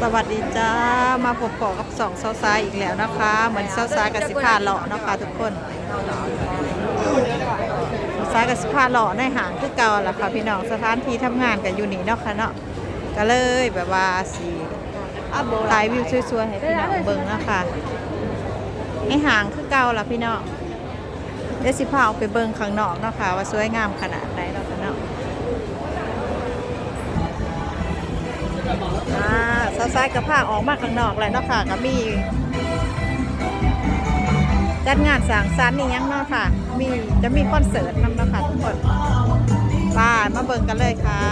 สวัสดีจ้า มาพบปอกับสองเซาซายอีกแล้วนะคะ เหมือนเซาซายกับสิพาหล่อนะคะ ทุกคนเซาซายกับสิพาหล่อในหางคือเก่าแหละค่ะพี่น้องสถานที่ทำงานกันอยู่นี่เนาะค่ะเนาะก็เลยแบบว่าสีถ่ายวิวสวยๆให้พี่น้องเบิ่งนะคะในหางคือเก่าล่ะพี่น้องเดี๋ยวสิพาออกไปเบิ่งข้างนอกเนาะค่ะว่าสวยงามขนาดไหน อ่าซ้ายๆกับผ้าออกมาข้างนอกแล้วเนาะค่ะก็มี จัดงานสร้างสรรค์นี่ยังเนาะค่ะ มีจะมีคอนเสิร์ตนำเนาะค่ะทุกคนป้ามาเบิ่งกันเลยค่ะ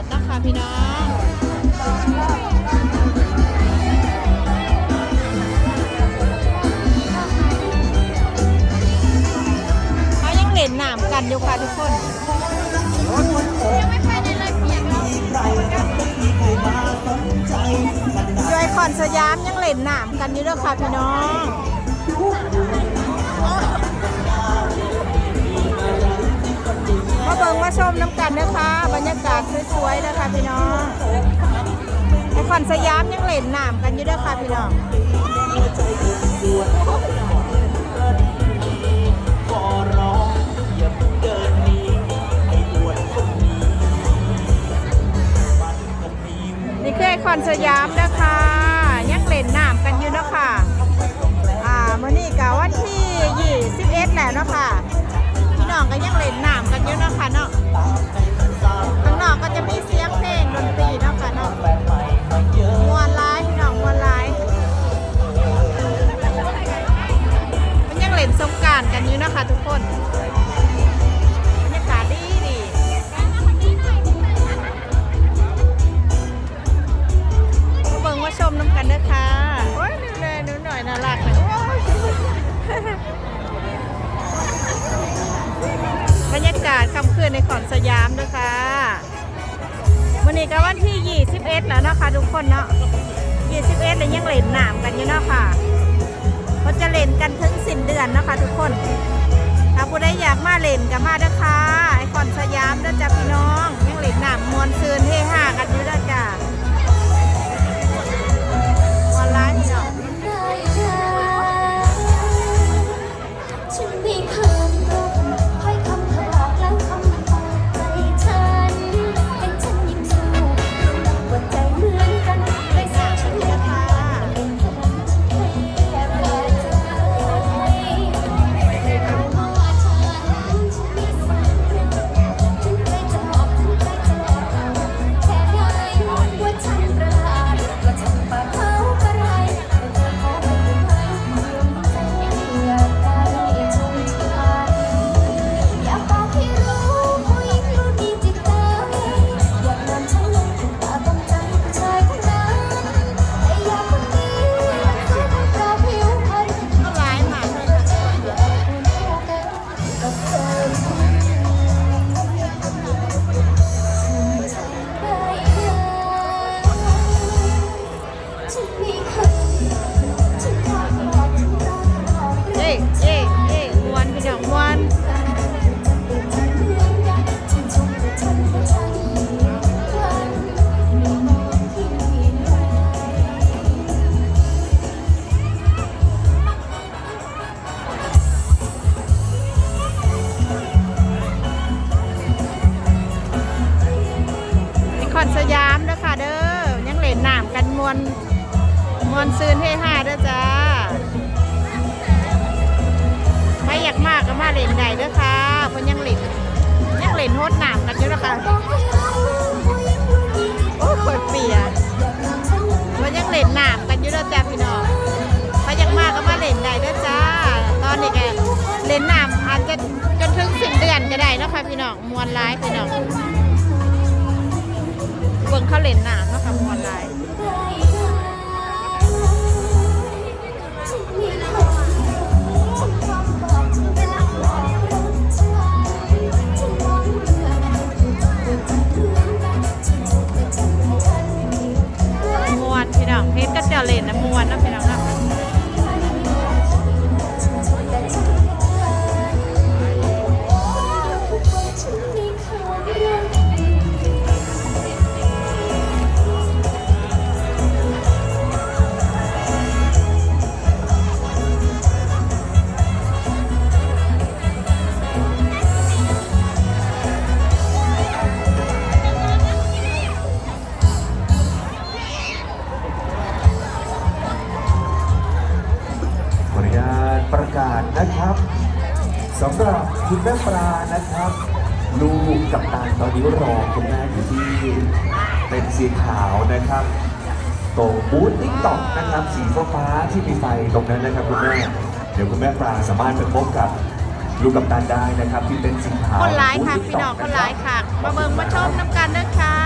อนเสิร์ตนะคะพี่น้องเขายังเล่นน้ำกันอยู่ค่ะทุกคนดวยคอนสยามยังเล่นน้ำกันอยู่เด้อค่ะพี่น้อง ชมน้ำกันนะคะ บรรยากาศสวยๆนะคะพี่น้องไอคอนสยามยังเล่นน้ำกันอยู่ด้อค่ะพี่น้องนี่คือไอคอนสยามนะคะยังเล่นน้ำกันอยู่นะค่ะอ่ามื่อนี้กะวันที่ 21 แล้วเนาะค่ะ น้องก็ยังเล่นน้ำกันอยู่เนาะค่ะเนาะข้างนอกก็จะมีเสีย 3ด้วค่ะวันนี้ก็วันที่ 21 แล้วนะคะทุกคนเนาะ21แล้วยังเล่นหนามกันอยู่เนาะค่ะเขาจะเล่นกันถึงสิ้นเดือนนะคะทุกคน ถ้าผู้ใดอยากมาเล่นกับมาเด้วค่ะไอคอนสยามด้วยจ้ะพี่น้องยังเล่นหนามมวลซืนเฮฮากันอยู่ด้วยจ้ะมวนไลน์เนาะ วนมวนซืนเฮห้าเด้อจ้าไม่อยากมากก็มาเล่นใด้เด้อค่ะเพิ่นยังเล่นยังเล่นโทษหนามกันอยู่นะค่ะโอ้ยคนเปียเพิ่นยังเล่นหนามกันอยู่เด้อจ้าพี่น้องไม่อยากมากก็มาเล่นใด้เด้อจ้า ตอนนี้แกเล่นหนามอาจจะจนถึงสิ้นเดือนก็ได้นะคะพี่น้องมวนร้ายพี่น้องเบิ่งเขาเล่นหนามนะ กาศนะครับสำหรับคุณแม่ปลานะครับ ลูกกับตาตอนนี้รอคุณแม่อยู่ที่เป็นสีขาวนะครับตรงบูธติ๊กต็อกนะครับ สีฟ้าๆที่มีไฟตรงนั้นนะครับคุณแม่เดี๋ยวคุณแม่ปลาสามารถไปพบกับลูกกับตาได้นะครับที่เป็นสีขาวคนร้ายค่ะบูธพี่น้อง TikTok คนร้ายค่ะ มาเบิ่งมาชมน้ำกันเด้อค่ะ